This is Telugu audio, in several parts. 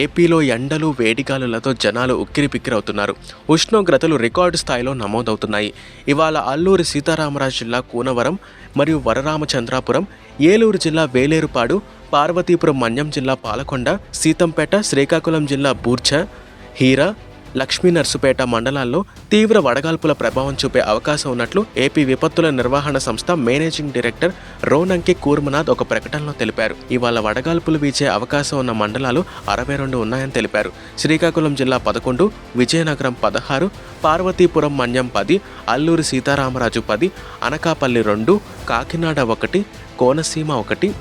ఏపీలో ఎండలు వేడిగాలులతో జనాలు ఉక్కిరిపిక్కిరవుతున్నారు ఉష్ణోగ్రతలు రికార్డు స్థాయిలో నమోదవుతున్నాయి. ఇవాళ అల్లూరి సీతారామరాజు జిల్లా కూనవరం మరియు వరరామచంద్రాపురం ఏలూరు జిల్లా వేలేరుపాడు పార్వతీపురం మన్యం జిల్లా పాలకొండ సీతంపేట శ్రీకాకుళం జిల్లా బూర్చ హీరా లక్ష్మీ నర్సుపేట మండలాల్లో తీవ్ర వడగాల్పుల ప్రభావం చూపే అవకాశం ఉన్నట్లు ఏపీ విపత్తుల నిర్వహణ సంస్థ మేనేజింగ్ డైరెక్టర్ రోనంకి కూర్మనాథ్ ఒక ప్రకటనలో తెలిపారు. ఇవాళ వడగాల్పులు వీచే అవకాశం ఉన్న మండలాలు అరవై రెండు ఉన్నాయని తెలిపారు. శ్రీకాకుళం జిల్లా పదకొండు విజయనగరం పదహారు పార్వతీపురం మన్యం పది అల్లూరి సీతారామరాజు పది అనకాపల్లి రెండు కాకినాడ ఒకటి కోనసీమ ఒకటి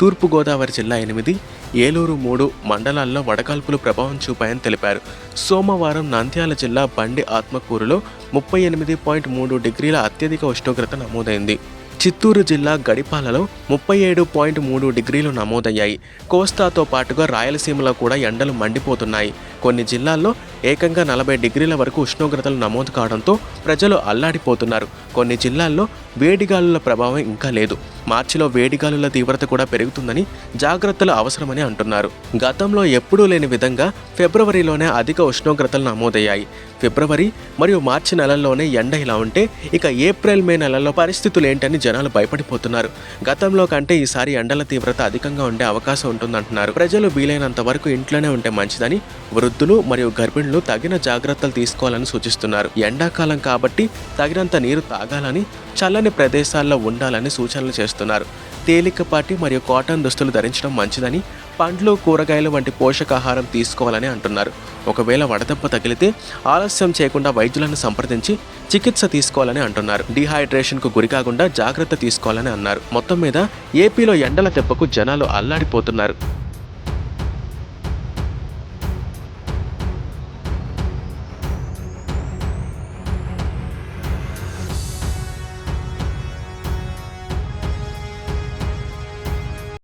తూర్పుగోదావరి జిల్లా ఎనిమిది ఏలూరు మూడు మండలాల్లో వడకాల్పులు ప్రభావం చూపాయని తెలిపారు. సోమవారం నంద్యాల జిల్లా బండి ఆత్మకూరులో ముప్పై ఎనిమిది పాయింట్ మూడు డిగ్రీల అత్యధిక ఉష్ణోగ్రత నమోదైంది. చిత్తూరు జిల్లా గడిపాలలో ముప్పై ఏడు పాయింట్ మూడు డిగ్రీలు నమోదయ్యాయి. కోస్తాతో పాటుగా రాయలసీమలో కూడా ఎండలు మండిపోతున్నాయి. కొన్ని జిల్లాల్లో ఏకంగా నలభై డిగ్రీల వరకు ఉష్ణోగ్రతలు నమోదు కావడంతో ప్రజలు అల్లాడిపోతున్నారు. కొన్ని జిల్లాల్లో వేడిగాలుల ప్రభావం ఇంకా లేదు. మార్చిలో వేడిగాలుల తీవ్రత కూడా పెరుగుతుందని జాగ్రత్తలు అవసరమని అంటున్నారు. గతంలో ఎప్పుడూ లేని విధంగా ఫిబ్రవరిలోనే అధిక ఉష్ణోగ్రతలు నమోదయ్యాయి. ఫిబ్రవరి మరియు మార్చి నెలల్లోనే ఎండ ఇలా ఉంటే ఇక ఏప్రిల్ మే నెలల్లో పరిస్థితులు ఏంటని జనాలు భయపడిపోతున్నారు. గతంలో కంటే ఈసారి ఎండల తీవ్రత అధికంగా ఉండే అవకాశం ఉంటుందంటున్నారు. ప్రజలు వీలైనంత వరకు ఇంట్లోనే ఉంటే మంచిదని వృద్ధులు మరియు గర్భిణులు తగిన జాగ్రత్తలు తీసుకోవాలని సూచిస్తున్నారు. ఎండాకాలం కాబట్టి తగినంత నీరు తాగాలని చల్లని ప్రదేశాల్లో ఉండాలని సూచనలు చేస్తున్నారు. తేలికపాటి మరియు కాటన్ దుస్తులు ధరించడం మంచిదని పండ్లు కూరగాయలు వంటి పోషకాహారం తీసుకోవాలని అంటున్నారు. ఒకవేళ వడదెబ్బ తగిలితే ఆలస్యం చేయకుండా వైద్యులను సంప్రదించి చికిత్స తీసుకోవాలని అంటున్నారు. డిహైడ్రేషన్కు గురికాకుండా జాగ్రత్త తీసుకోవాలని అన్నారు. మొత్తం మీద ఏపీలో ఎండల దెబ్బకు జనాలు అల్లాడిపోతున్నారు.